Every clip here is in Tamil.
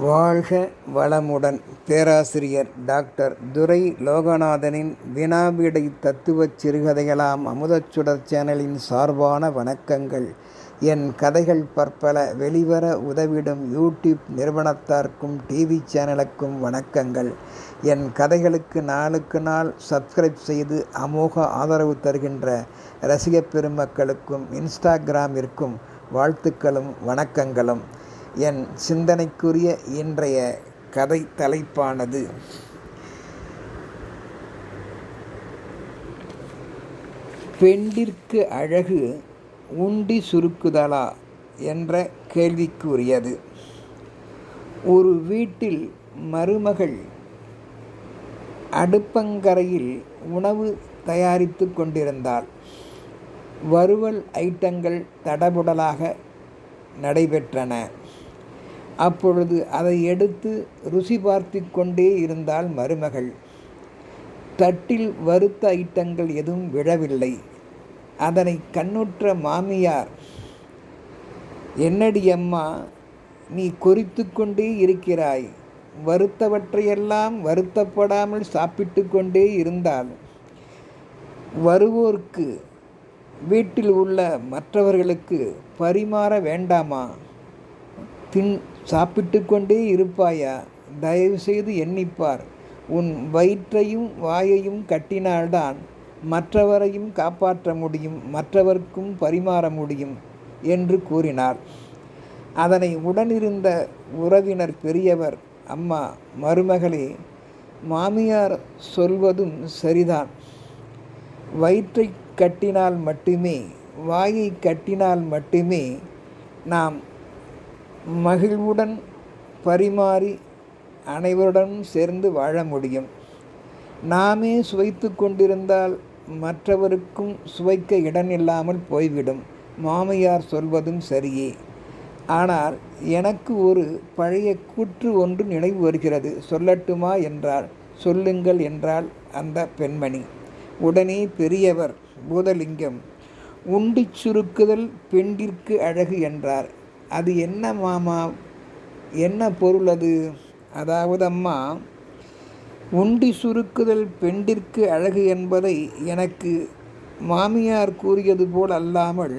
வாழ்க வளமுடன். பேராசிரியர் டாக்டர் துரை லோகநாதனின் வினாவிடை தத்துவச் சிறுகதைகளாம் அமுதச்சுடர் சேனலின் சார்பான வணக்கங்கள். என் கதைகள் பற்பல வெளிவர உதவிடும் யூடியூப் நிறுவனத்தார்க்கும் டிவி சேனலுக்கும் வணக்கங்கள். என் கதைகளுக்கு நாளுக்கு நாள் சப்ஸ்கிரைப் செய்து அமோக ஆதரவு தருகின்ற ரசிகப் பெருமக்களுக்கும் இன்ஸ்டாகிராமிற்கும் வாழ்த்துக்களும் வணக்கங்களும். என் சிந்தனைக்குரிய இன்றைய கதை தலைப்பானது. பெண்டிற்கு அழகு உண்டி சுருக்குதலா என்ற கேள்விக்குரியது. ஒரு வீட்டில் மருமகள் அடுப்பங்கரையில் உணவு தயாரித்து கொண்டிருந்தாள். வறுவல் ஐட்டங்கள் தடபுடலாக நடைபெற்றன. அப்பொழுது அதை எடுத்து ருசி பார்த்து கொண்டே இருந்தாள் மருமகள். தட்டில் வறுத்த ஐட்டங்கள் எதுவும் விழவில்லை. அதனை கண்ணுற்ற மாமியார் என்னடி அம்மா நீ குறித்து கொண்டே இருக்கிறாய். வருத்தவற்றையெல்லாம் வருத்தப்படாமல் சாப்பிட்டு கொண்டே இருந்தால் வருவோர்க்கு வீட்டில் உள்ள மற்றவர்களுக்கு பரிமாற வேண்டாமா? தின் சாப்பிட்டு கொண்டே இருப்பாயா? தயவுசெய்து எண்ணிப்பார். உன் வயிற்றையும் வாயையும் கட்டினால்தான் மற்றவரையும் காப்பாற்ற முடியும் மற்றவர்க்கும் பரிமாற முடியும் என்று கூறினார். அதனை உடனிருந்த உறவினர் பெரியவர் அம்மா மருமகளே மாமியார் சொல்வதும் சரிதான். வயிற்றை கட்டினால் மட்டுமே வாயை கட்டினால் மட்டுமே நாம் மகிழ்வுடன் பரிமாறி அனைவருடனும் சேர்ந்து வாழ முடியும். நாமே சுவைத்து கொண்டிருந்தால் மற்றவருக்கும் சுவைக்க இடமில்லாமல் போய்விடும். மாமியார் சொல்வதும் சரியே. ஆனால் எனக்கு ஒரு பழைய கூற்று ஒன்று நினைவு வருகிறது. சொல்லட்டுமா என்றார் சொல்லுங்கள் என்றால் அந்த பெண்மணி. உடனே பெரியவர் பூதலிங்கம் உண்டி சுருக்குதல் பெண்டிற்கு அழகு என்றார். அது என்ன மாமா? என்ன பொருள் அது? அதாவது அம்மா உண்டி சுருக்குதல் பெண்டிற்கு அழகு என்பதை எனக்கு மாமியார் கூறியது போல் அல்லாமல்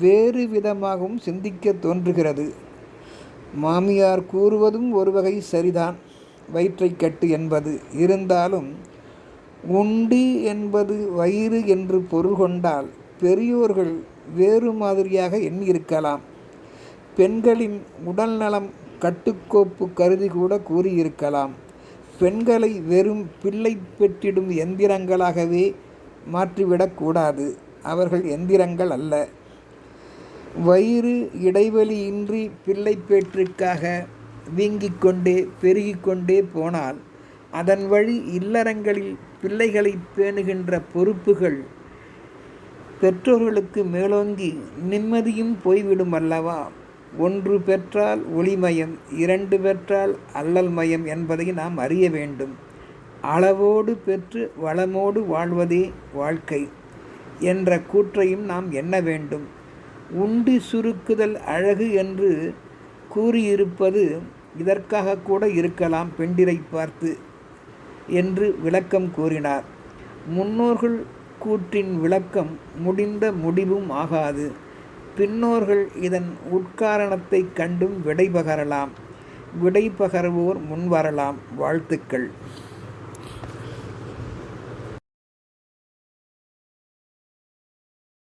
வேறு விதமாகவும் சிந்திக்க தோன்றுகிறது. மாமியார் கூறுவதும் ஒரு வகை சரிதான். வயிற்றை கட்டு என்பது. இருந்தாலும் உண்டி என்பது வயிறு என்று பொருள் கொண்டால் பெரியோர்கள் வேறு மாதிரியாக எண்ணியிருக்கலாம். பெண்களின் உடல்நலம் கட்டுக்கோப்பு கருதி கூட கூறியிருக்கலாம். பெண்களை வெறும் பிள்ளை பெற்றிடும் எந்திரங்களாகவே மாற்றிவிடக்கூடாது அவர்கள் எந்திரங்கள் அல்ல. வயிறு இடைவெளியின்றி பிள்ளை பேற்றுக்காக வீங்கிக் கொண்டே பெருகிக் கொண்டே போனால் அதன் வழி இல்லறங்களில் பிள்ளைகளை பேணுகின்ற பொறுப்புகள் பெற்றோர்களுக்கு மேலோங்கி நிம்மதியும் போய்விடும் அல்லவா? ஒன்று பெற்றால் ஒளிமயம் இரண்டு பெற்றால் அல்லல் மயம் என்பதை நாம் அறிய வேண்டும். அளவோடு பெற்று வளமோடு வாழ்வதே வாழ்க்கை என்ற கூற்றையும் நாம் எண்ண வேண்டும். உண்டு சுருக்குதல் அழகு என்று கூறியிருப்பது இதற்காக கூட இருக்கலாம் பெண்டிரை பார்த்து என்று விளக்கம் கூறினார். முன்னோர்கள் கூற்றின் விளக்கம் முடிந்த முடிவும் ஆகாது. பின்னோர்கள் இதன் உட்காரணத்தை கண்டும் விடை பகரலாம் விடை பகர்வோர் முன்வரலாம். வாழ்த்துக்கள்.